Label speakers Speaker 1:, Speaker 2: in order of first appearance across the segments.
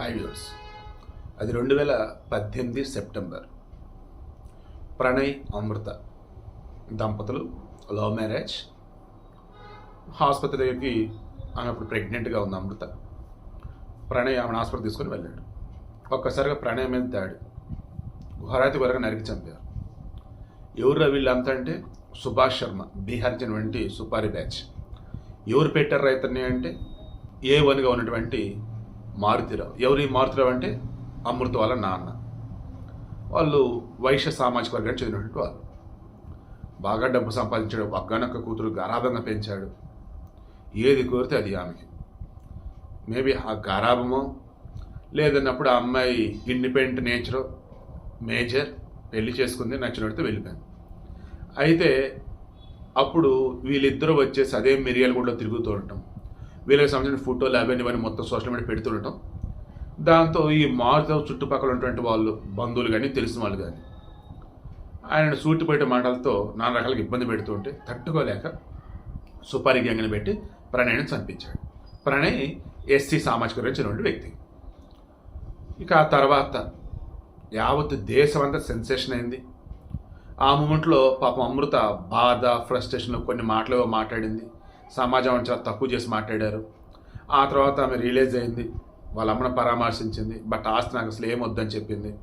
Speaker 1: Hi అది రెండు వేల పద్దెనిమిది సెప్టెంబర్. ప్రణయ్ అమృత. దంపతులు లవ్ మ్యారేజ్. ఆసుపత్రి దగ్గరికి ఆమె ప్రెగ్నెంట్గా ఉంది అమృత. ప్రణయ్ ఆమెను ఆసుపత్రి తీసుకొని వెళ్ళాడు. ఒక్కసారిగా ప్రణయ్ మీద దాడి. ఘోరాతి వరకు నరికి చంపారు. ఎవరు వీళ్ళంతా అంటే సుభాష్ శర్మ బీహార్ చెందినటువంటి సుపారి బ్యాచ్. ఎవరు పెట్టారు రైతన్ని అంటే ఏ వన్గా ఉన్నటువంటి మారుతిరావు. ఎవరు ఈ మారుతిరావు అంటే? అమృత వాళ్ళ నాన్న. వాళ్ళు వైశ్య సామాజిక వర్గాన్ని చెందినటువంటి వాళ్ళు. బాగా డబ్బు సంపాదించాడు ఒక్కనొక్క కూతురు గారాభంగా పెంచాడు. ఏది కోరితే అది ఆమెకి. మేబీ ఆ గారాభమో లేదన్నప్పుడు ఆ అమ్మాయి ఇండిపెండెంట్ నేచర్ మేజర్ పెళ్ళి చేసుకుంది నచ్చినట్టు వెళ్ళిపోయింది. అయితే అప్పుడు వీళ్ళిద్దరూ వచ్చేసి అదే మిరియాలగూడలో తిరుగుతూ ఉంటాం వీళ్ళకి సంబంధించిన ఫోటోలు అవన్నీ ఇవన్నీ మొత్తం సోషల్ మీడియా పెడుతుండటం దాంతో ఈ మారుతో చుట్టుపక్కల ఉన్నటువంటి వాళ్ళు బంధువులు కానీ తెలిసిన వాళ్ళు కానీ ఆయన సూటిపోయే మాటలతో నానా రకాలుగా ఇబ్బంది పెడుతుంటే తట్టుకోలేక సుపారి గ్యాంగ్ని పెట్టి ప్రణయ్ని చంపించాడు. ప్రణయ్ ఎస్సీ సామాజిక వర్గం వ్యక్తి. ఇక ఆ తర్వాత యావత్ దేశం అంతా సెన్సేషన్ అయింది. ఆ మూమెంట్లో పాపం అమృత బాధ ఫ్రస్ట్రేషన్ కొన్ని మాటలు మాట్లాడింది. సమాజం చాలా తక్కువ చేసి మాట్లాడారు. ఆ తర్వాత ఆమె రియలైజ్ అయింది. వాళ్ళ అమ్మను పరామర్శించింది. బట్ ఆస్తి నాకు అసలు ఏమొద్దని చెప్పింది.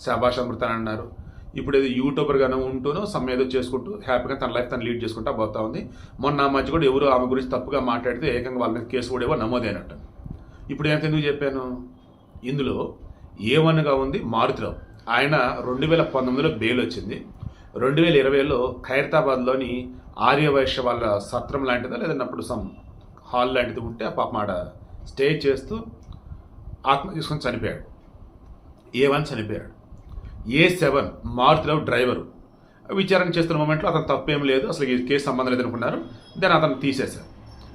Speaker 1: శభాష్ అమృత అని అన్నారు. ఇప్పుడు ఏదో యూట్యూబర్గానే ఉంటూనో సమ్ ఏదో చేసుకుంటూ హ్యాపీగా తన లైఫ్ తను లీడ్ చేసుకుంటా పోతా ఉంది. మొన్న ఆ మధ్య కూడా ఎవరు ఆమె గురించి తప్పుగా మాట్లాడితే ఏకంగా వాళ్ళ మీద కేసు కూడా ఏవో నమోదైనట్టు ఇప్పుడు ఏమైతే ఎందుకు చెప్పాను? ఇందులో ఏ ఉంది మారుతిరావు ఆయన రెండు వేల పంతొమ్మిదిలో బెయిల్ వచ్చింది. రెండు వేల ఇరవైలో ఖైరతాబాద్లోని ఆర్యవైశ్య వాళ్ళ సత్రం లాంటిదా లేదన్నప్పుడు సమ్ హాల్ లాంటిది ఉంటే ఆ పాప ఆడ స్టే చేస్తూ ఆత్మ తీసుకొని చనిపోయాడు. ఏ వన్ చనిపోయాడు. A seven Maruthi Rao driver. విచారణ చేస్తున్న మూమెంట్లో అతను తప్పేం లేదు అసలు ఈ కేసు సంబంధం లేదు అనుకున్నారు. దెన్ అతను తీసేశారు.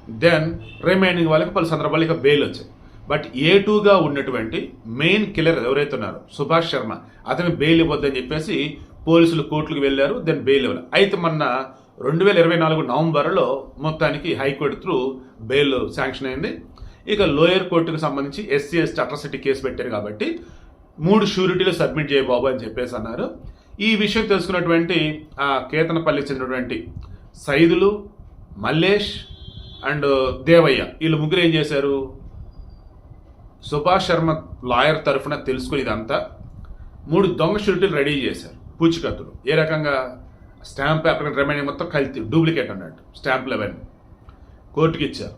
Speaker 1: దెన్ రిమైనింగ్ వాళ్ళకి పలు సందర్భాలు ఇక బెయిల్ వచ్చాయి. బట్ ఏ టూగా ఉన్నటువంటి మెయిన్ కిల్లర్ ఎవరైతే ఉన్నారో సుభాష్ శర్మ అతని బెయిల్ ఇవ్వద్దని చెప్పేసి పోలీసులు కోర్టులకు వెళ్ళారు దెన్ బెయిల్ ఇవ్వాలి. అయితే మొన్న రెండు వేల ఇరవై నాలుగు నవంబర్లో మొత్తానికి హైకోర్టు త్రూ బెయిల్ శాంక్షన్ అయింది. ఇక లోయర్ కోర్టుకు సంబంధించి ఎస్సీ ఎస్టీ అట్రాసిటీ కేసు పెట్టారు కాబట్టి మూడు షూరిటీలు సబ్మిట్ చేయబాబు అని చెప్పేసి అన్నారు. ఈ విషయం తెలుసుకున్నటువంటి ఆ కేతనపల్లికి చెందినటువంటి సైదులు మల్లేష్ అండ్ దేవయ్య వీళ్ళు ముగ్గురు ఏం చేశారు? సుభాష్ శర్మ లాయర్ తరఫున తెలుసుకుని ఇదంతా. మూడు దొంగ షూరిటీలు రెడీ చేశారు. పూచికత్తులు. ఏ రకంగా? స్టాంప్ పేపర్ రిమైనింగ్ మొత్తం కల్తీ డూప్లికేట్ అన్నట్టు స్టాంపులు అవన్నీ. కోర్టుకి ఇచ్చారు.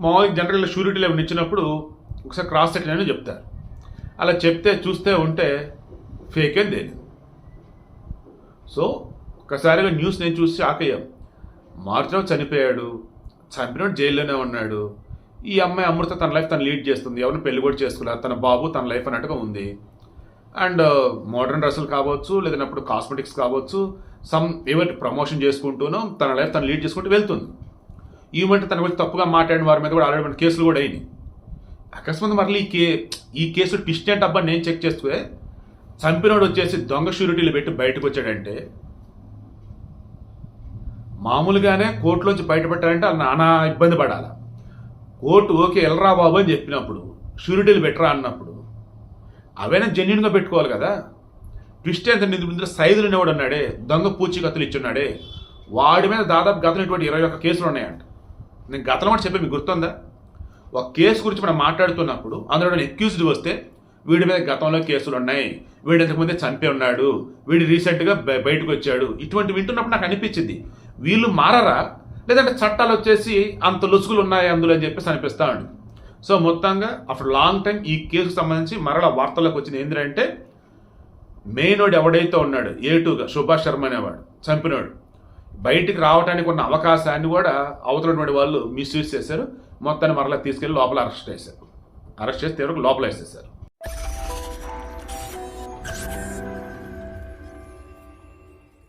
Speaker 1: మామూలుగా జనరల్ షూరిటీలు ఏమైనా ఇచ్చినప్పుడు ఒకసారి క్రాస్ సెక్షన్ అని చెప్తారు. అలా చెప్తే చూస్తే ఉంటే ఫేక్ అని తెలియదు సో ఒకసారిగా న్యూస్ నేను చూసి ఆకయ్యాం. అయ్యాం మార్చిలో చనిపోయాడు చంపినోడు జైల్లోనే ఉన్నాడు. ఈ అమ్మాయి అమృత తన లైఫ్ తను లీడ్ చేస్తుంది. ఎవరిని పెళ్ళి కూడా చేసుకున్నారు. తన బాబు తన లైఫ్ అన్నట్టుగా ఉంది. అండ్ uh, మోడర్న్ డ్రెస్సులు కావచ్చు లేదన్నప్పుడు కాస్మెటిక్స్ కావచ్చు సమ్ ఏవైతే ప్రమోషన్ చేసుకుంటూనో తన లైఫ్ తను లీడ్ చేసుకుంటూ వెళ్తుంది. ఈవెంట్ తన గురించి తప్పుగా మాట్లాడిన వారి మీద కూడా ఆల్రెడీ మన కేసులు కూడా అయినాయి. అకస్మాత్ మరలి ఈ కే ఈ కేసు ట్విస్ట్ అబ్బా నేను చెక్ చేస్తే చంపినోడు వచ్చేసి దొంగ షూరిటీలు పెట్టి బయటకు వచ్చాడంటే మామూలుగానే కోర్టులోంచి బయటపెట్టాలంటే నానా ఇబ్బంది పడాలి. కోర్టు ఓకే ఎల్రా బాబు అని చెప్పినప్పుడు షూరిటీలు పెట్టరా అన్నప్పుడు అవైనా జెన్యున్గా పెట్టుకోవాలి కదా. ట్విస్ట్ ఎంత ఇందులో సైజులు అనేవాడు అన్నాడే దొంగ పూచికత్తులు ఇచ్చున్నాడే. వాడి మీద దాదాపు గతంలో ఇటువంటి ఇరవై ఒక్క కేసులు ఉన్నాయంట. నేను గతంలో కూడా చెప్పి మీకు గుర్తుందా? ఒక కేసు గురించి మనం మాట్లాడుతున్నప్పుడు అందులో ఎక్యూజ్డ్ వస్తే వీడి మీద గతంలో కేసులు ఉన్నాయి. వీడు ఇంతకుముందే చంపి ఉన్నాడు. వీడు రీసెంట్గా బయటకు వచ్చాడు. ఇటువంటి వింటున్నప్పుడు నాకు అనిపించింది వీళ్ళు మారరా? లేదంటే చట్టాలు వచ్చేసి అంత లొసుగులు ఉన్నాయి అందులో అని చెప్పేసి అనిపిస్తా ఉంది సో మొత్తంగా ఆఫ్టర్ లాంగ్ టైం ఈ కేసుకు సంబంధించి మరల వార్తలకు వచ్చింది ఏంటంటే మెయినోడు ఎవడైతే ఉన్నాడు ఏ సుభాష్ శర్మ అనేవాడు చంపినోడు. బయటికి రావడానికి ఉన్న అవకాశాన్ని కూడా అవతలటువంటి వాళ్ళు మిస్యూజ్ చేశారు. మొత్తాన్ని మరలా తీసుకెళ్ళి లోపల అరెస్ట్ చేశారు. అరెస్ట్ చేసి తీవ్రంగా లోపల వేసేసారు